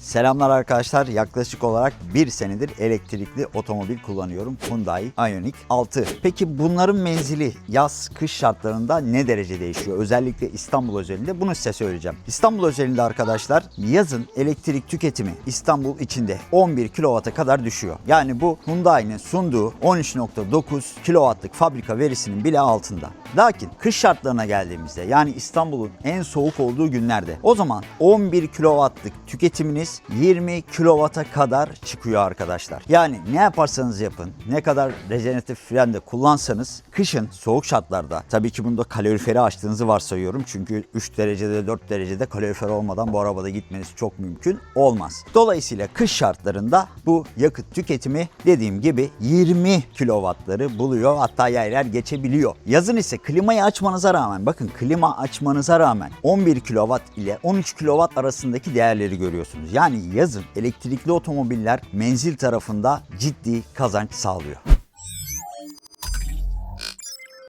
Selamlar arkadaşlar. Yaklaşık olarak bir senedir elektrikli otomobil kullanıyorum. Hyundai Ioniq 6. Peki bunların menzili yaz kış şartlarında ne derece değişiyor? Özellikle İstanbul özelinde bunu size söyleyeceğim. İstanbul özelinde arkadaşlar yazın elektrik tüketimi İstanbul içinde 11 kW'a kadar düşüyor. Yani bu Hyundai'nin sunduğu 13.9 kW'lık fabrika verisinin bile altında. Lakin kış şartlarına geldiğimizde yani İstanbul'un en soğuk olduğu günlerde o zaman 11 kW'lık tüketiminiz 20 kW'a kadar çıkıyor arkadaşlar. Yani ne yaparsanız yapın, ne kadar rejeneratif fren de kullansanız kışın soğuk şartlarda tabii ki bunda kaloriferi açtığınızı varsayıyorum. Çünkü 3 derecede 4 derecede kalorifer olmadan bu arabada gitmeniz çok mümkün olmaz. Dolayısıyla kış şartlarında bu yakıt tüketimi dediğim gibi 20 kW'ları buluyor hatta yer yer geçebiliyor. Yazın ise klimayı açmanıza rağmen bakın klima açmanıza rağmen 11 kW ile 13 kW arasındaki değerleri görüyorsunuz. Yani yazın elektrikli otomobiller menzil tarafında ciddi kazanç sağlıyor.